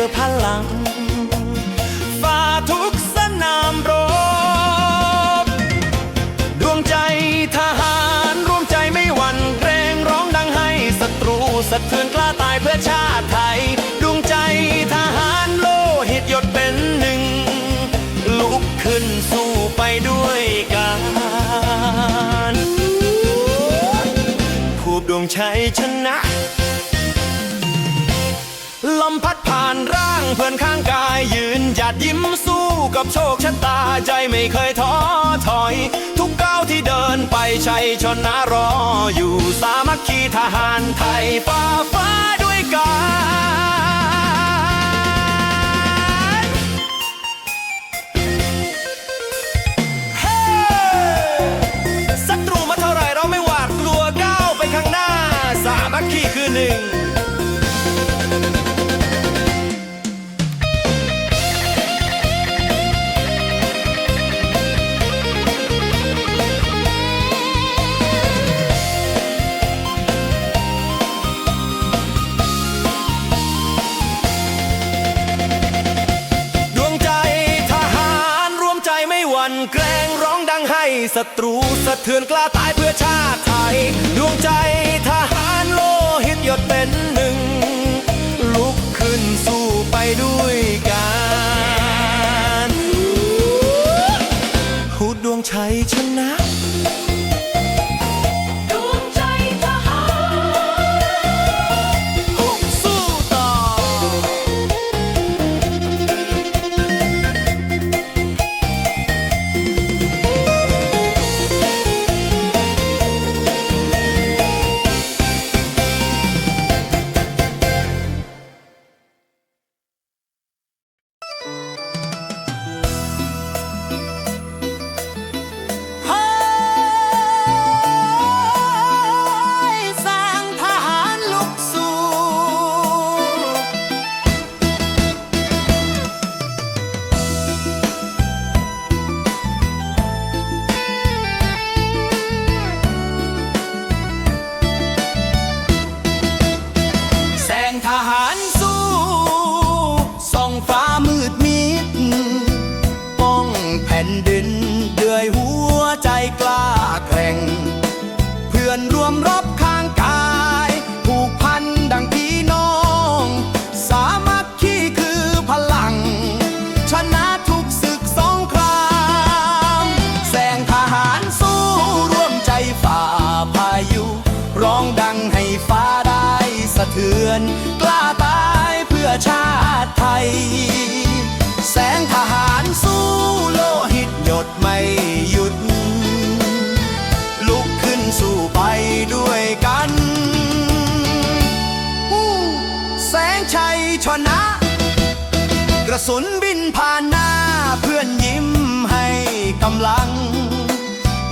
ือพลัง ฝ่าทุกสนามรบ ดวงใจทหารร่วมใจไม่หวั่นเกรงร้องดังให้ศัตรูสะเทือนกล้าตายเพื่อชาติ นข้างกายยืนหยัดยิ้มสู้กับโชคชะตาใจไม่เคยท้อถอย ทุกก้าวที่เดินไปชัยชนะรออยู่สามัคคีทหารไทยฝ่าฟ้าด้วยกันเฮ้ศัตรูมาเท่าไรเราไม่หวาดกลัวก้าวไปข้างหน้า สามัคคีคือหนึ่ง เถื่อนกล้าตายเพื่อชาติไทยดวงใจ กำลัง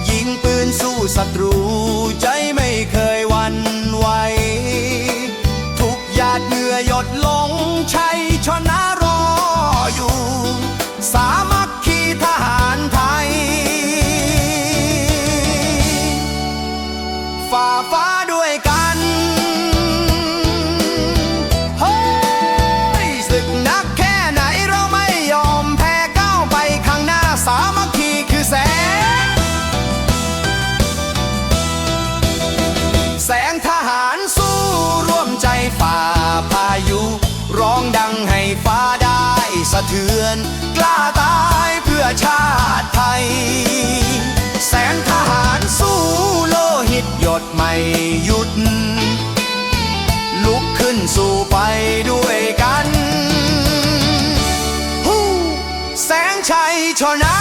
ยิงปืนสู้ศัตรูใจไม่เคยวันไหว ชาติไทย แสงทหารสู้โลหิตหยดไม่หยุด ลุกขึ้นสู้ไปด้วยกัน แสงชัยชนะ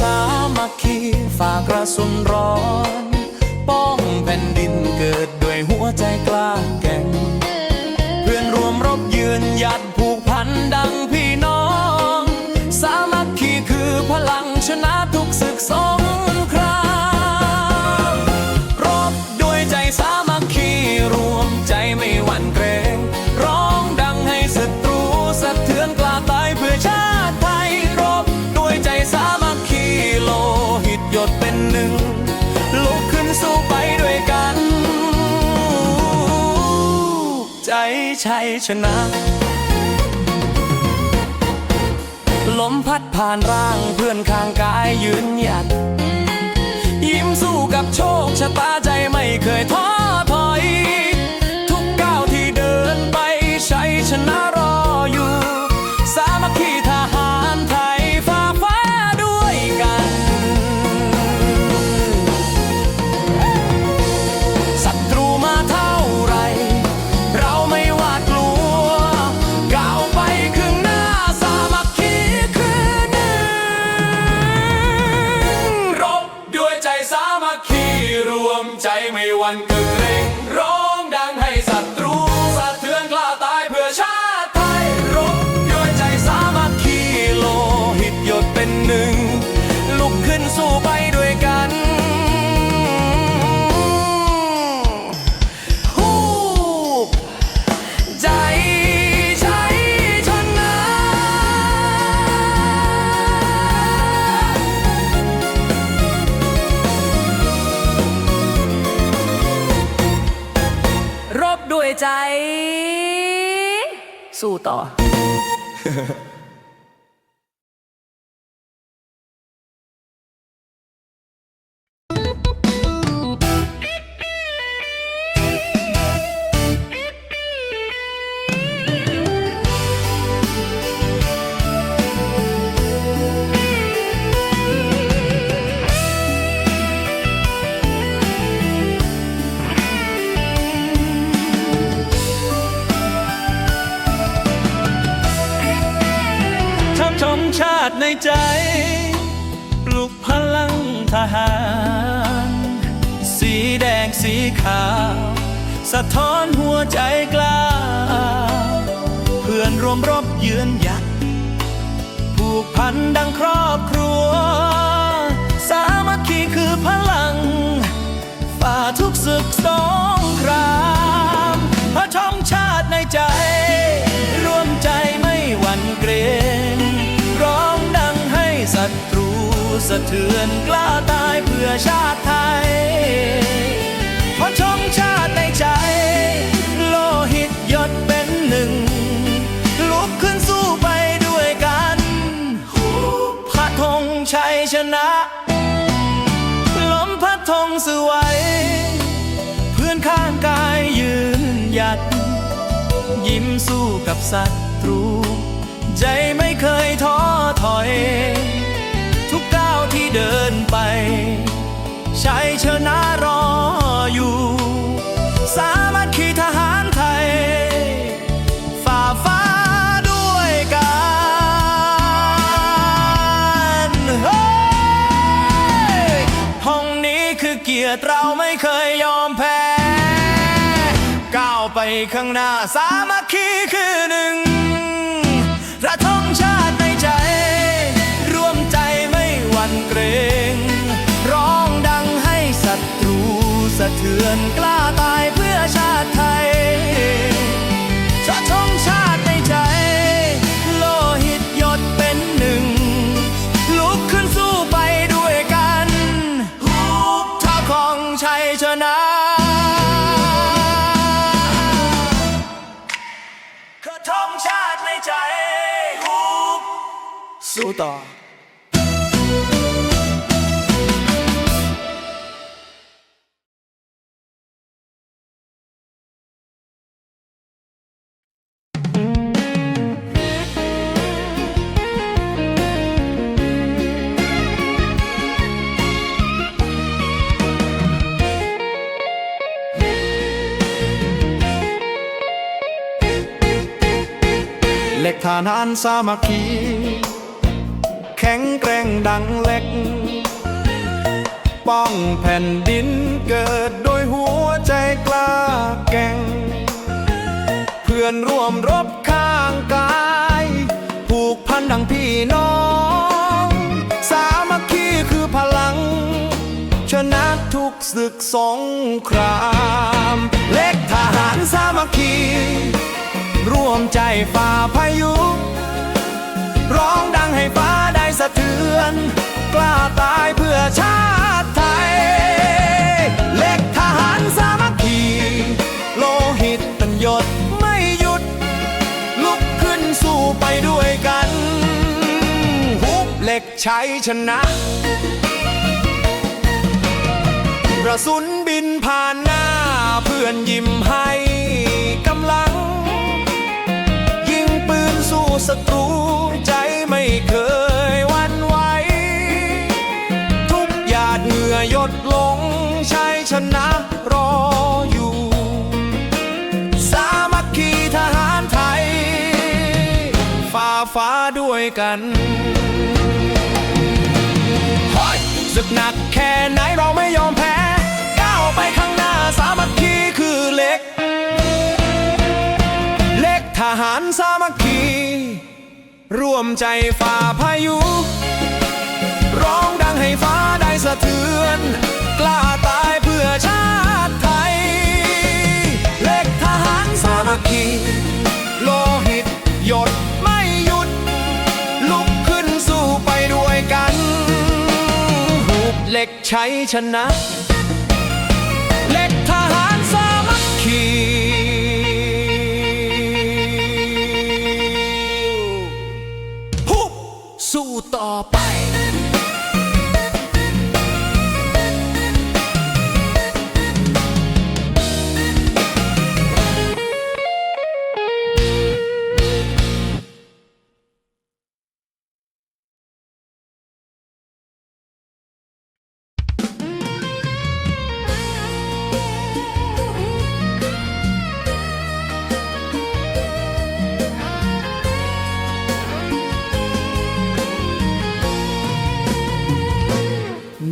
สามัคคีฝากกระสุนร้อน ชนะ ลมพัดผ่านร่างเพื่อนข้างกายยืนหยัด สู้ต่ ชมชาติในใจ ปลุกพลังทหาร สีแดงสีขาว สะท้อนหัวใจกล้า เพื่อนรวมรบยืนหยัด ผูกพันดังครอบครัว สามัคคีคือพลัง ฝ่าทุกศึกสงครามพระชมชาติในใจ ร่วมใจ ศัตรูสะเทือนกล้าตายเพื่อชาติไทยพระชมชาติในใจ โลหิตหยดเป็นหนึ่ง ลุกขึ้นสู้ไปด้วยกันพระธงชัยชนะลมพัดธงสวยเพื่อนข้างกายยืนหยัด ยิ้มสู้กับศัตรู ใจไม่เคยท้อถอย ทุกก้าวที่เดินไปชัยชนะรออยู่ สามัคคีทหารไทย ฝ่าฟ้าด้วยกันเฮ้ยห้องนี้คือเกียรติเราไม่เคยยอมแพ้ ก้าวไปข้างหน้าสามัคคีคือะเทือนกล้าตายเพื่อชาติไทยชาชงชาติในใจ โลหิตหยดเป็นหนึ่ง ลุกขึ้นสู้ไปด้วยกันท้าของชัยชนะคืองชาติในใจฮูบสู้ต่อ ฐานานสามัคคี แข็งแกร่งดังเหล็ก ป้องแผ่นดินเกิดโดยหัวใจกล้าแก่ง เพื่อนร่วมรบข้างกาย ผูกพันดังพี่น้อง สามัคคีคือพลัง ชนะทุกศึกสงคราม เล็กทหารสามัคคี ร่วมใจฝ่าพายุ ร้องดังให้ฟ้าได้สะเทือน กล้าตายเพื่อชาติไทย เล็กทหารสามัคคีโลหิตตันยดไม่หยุด ลุกขึ้นสู้ไปด้วยกันฮุบเหล็กชัยชนะกระสุนบินผ่านหน้าเพื่อนยิ้มให้กำลัง ศัตรูใจไม่เคยวันไหว ทุกหยาดเหงื่อหยดลงชัยชนะรออยู่ สามัคคีทหารไทย ฝ่าฟ้าด้วยกันศึกหนักแค่ไหนเราไม่ยอมแพ้ ก้าวไปข้างหน้าสามัค หารสามัคคี ร่วมใจฝ่าพายุ ร้องดังให้ฟ้าได้สะเทือน กล้าตายเพื่อชาติไทย เล็กทหารสามัคคี โลหิตหยดไม่หยุด ลุกขึ้นสู้ไปด้วยกัน หูบเหล็กใช้ชนะ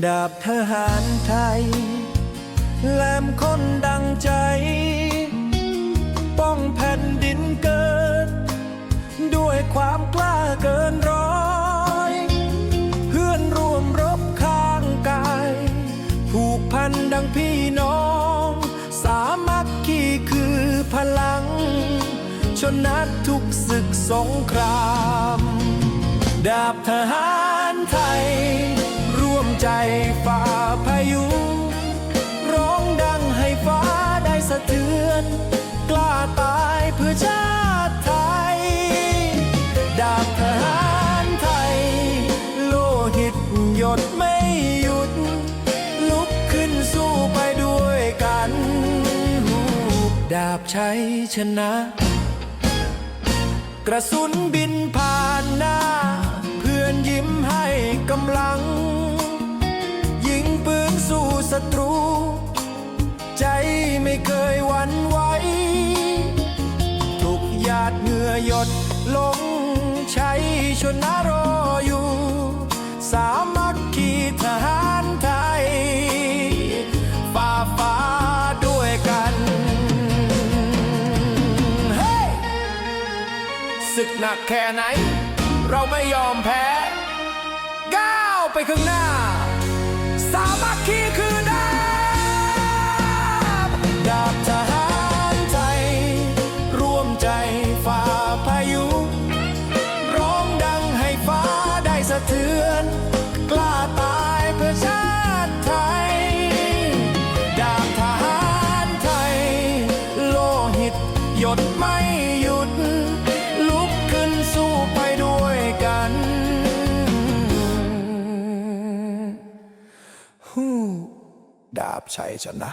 ดาบทหารไทย แหลมคนดังใจ ป้องแผ่นดินเกิด ด้วยความกล้าเกินร้อย เพื่อนร่วมรบข้างกาย ผูกพันดังพี่น้อง สามัคคีคือพลัง ชนะทุกศึกสงคราม ดาบทหารไทย ฝ่าพายุ ร้องดังให้ฟ้าได้สะเทือน กล้าตายเพื่อชาติไทย ดาบทหารไทย โลหิตหยดไม่หยุด ลุกขึ้นสู้ไปด้วยกัน ดาบชัยชนะ กระสุนบินผ่านหน้า เพื่อนยิ้มให้กำลัง สู้ศัตรู ใจไม่เคยหวั่นไหวทุกหยาดเหงื่อหยดลงใชัยชนะรออยู่ สามัคคีทหารไทยฝ่าฟ้าด้วยกันเฮ้ยศึกหนักแค่ไหน เราไม่ยอมแพ้ ก้าวไปข้างหน้า สา ชัยชนะ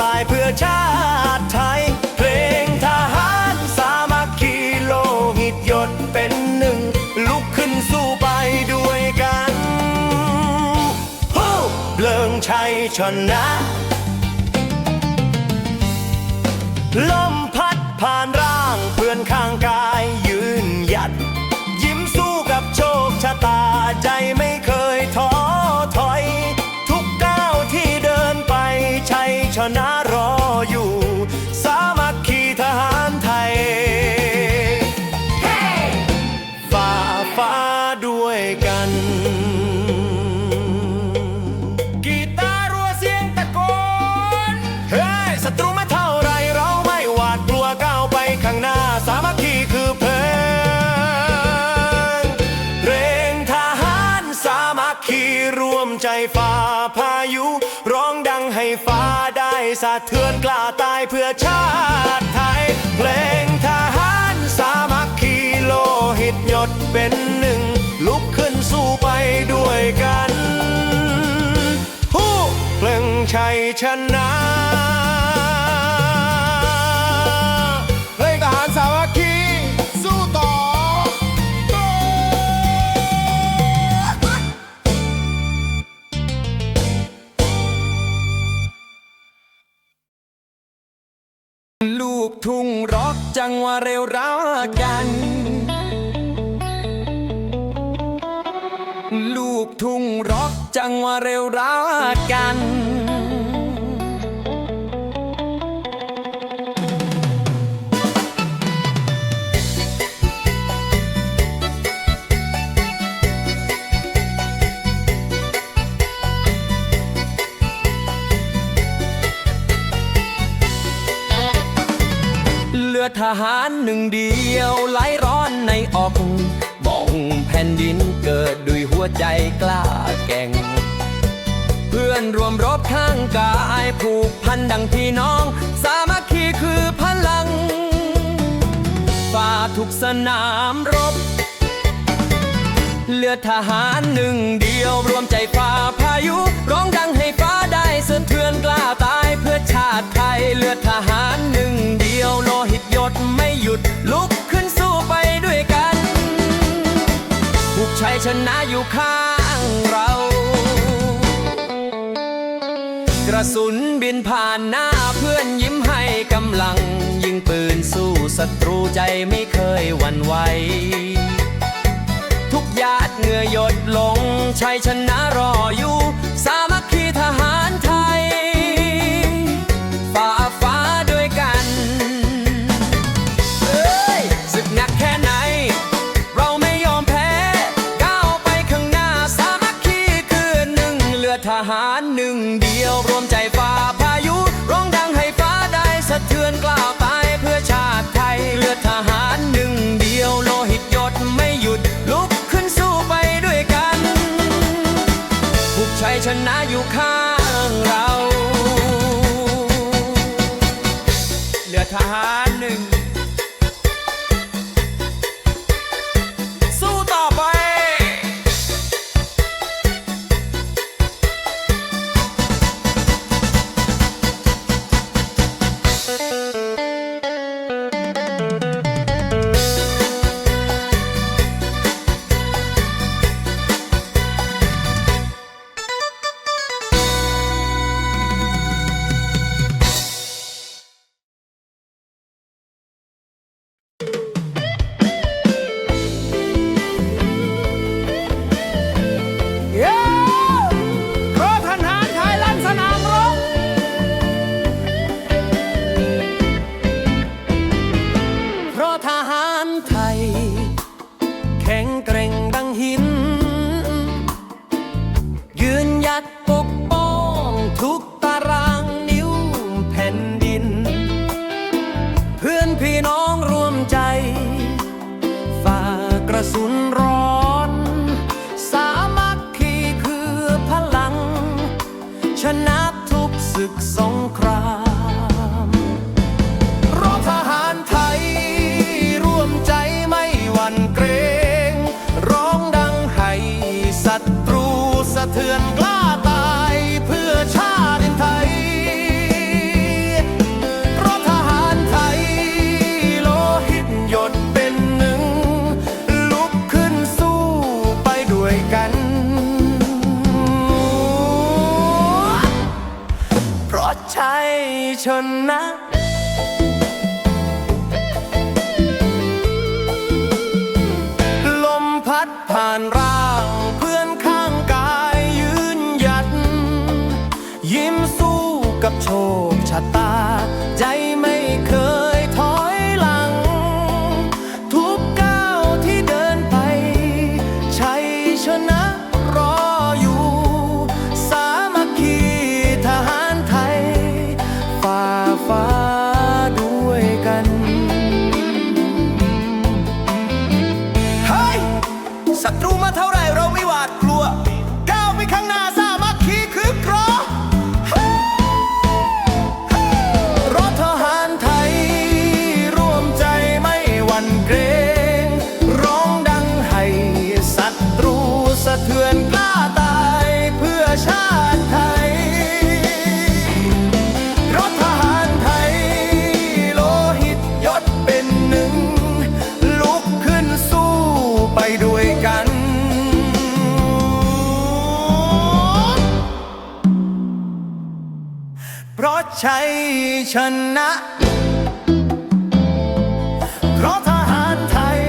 ตายเพื่อชาติไทย เพลงทหารสามัคคีโลหิตหยดเป็นหนึ่ง ลุกขึ้นสู้ไปด้วยกันฮู้เลิงชัยชนะลมพัดผ่านร่างเพื่อนข้างกายยืนหยัด ยิ้มสู้กับโชคชะตาใจไม่ ชั สะเทือนกล้าตายเพื่อชาติไทย เพลงทหารสามัคคีโลหิตหยดเป็นหนึ่ง ลุกขึ้นสู้ไปด้วยกัน ผู้เพลงชัยชนะ ทุ่งร็อกจังว่าเร็วร้ากัน ลูกทุ่งร็อกจังว่าเร็วร้ากัน ทหารหนึ่งเดียวไหลร้อนในออกบ่องแผ่นดินเกิดด้วยหัวใจกล้าแก่ง เพื่อนรวมรบข้างกายผูกพันดังพี่น้อง สามัคคีคือพลังฝ่าทุกสนามรบ เลือดทหารหนึ่งเดียวรวมใจฝ่าพายุ ร้องดังให้ฟ้า สะเทือนกล้าตายเพื่อชาติไทยเลือดทหารหนึ่งเดียวโลหิตหยดไม่หยุดลุกขึ้นสู้ไปด้วยกันผูกชัยชนะอยู่ข้างเรา กระสุนบินผ่านหน้าเพื่อนยิ้มให้กำลัง ยิงปืนสู้ศัตรูใจไม่เคยหวั่นไหวทุกหยาดเหงื่อหยดลงชัยชนะรออยู่ สามัคคีทหาร งเดียวรวมใจฝ่าพายุ ร้องดังให้ฟ้าได้สะเทือนกล้าวตายเพื่อชาติไทยเลือดทหารหนึ่งเดียวโลหิตหยดไม่หยุด ลุกขึ้นสู้ไปด้วยกันผูกชัยชนะอยู่ข้างเรา เลือดทหารหนึ่ง chân ชัยชนะ เพราะทหารไทย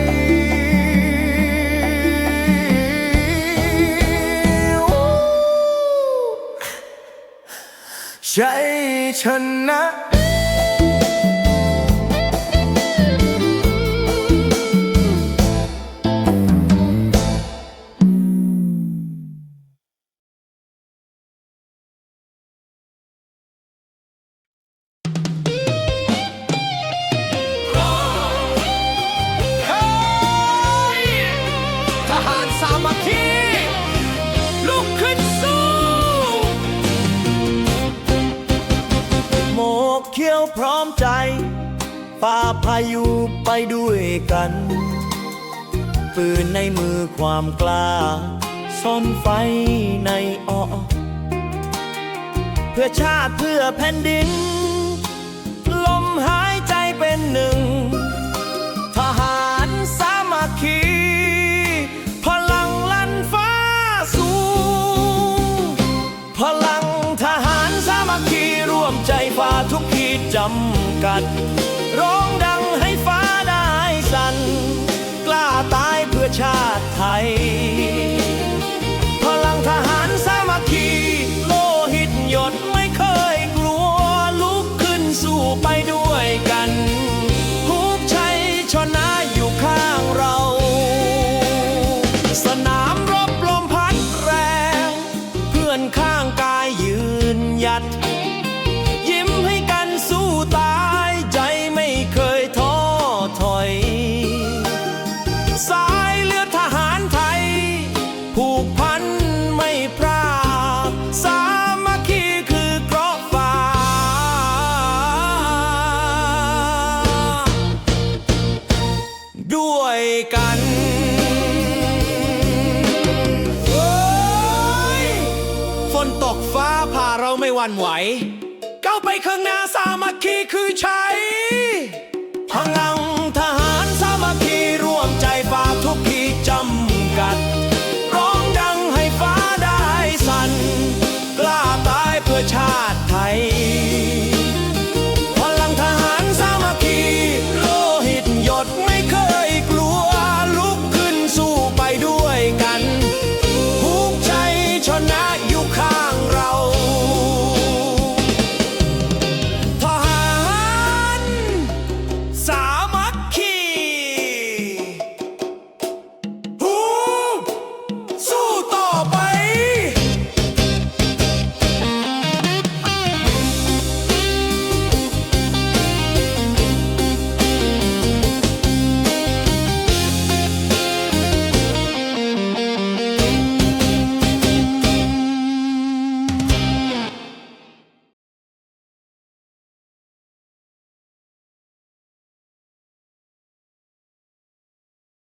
ชัยชนะ กัน ปืนในมือความกล้า ซ่อนไฟในอ้อเพื่อชาติเพื่อแผ่นดิน ลมหายใจเป็นหนึ่ง ทหารสามัคคีพลังลั่นฟ้าสูง พลังทหารสามัคคีร่วมใจฝ่าทุกขีดจำกัด ขี้คือใช้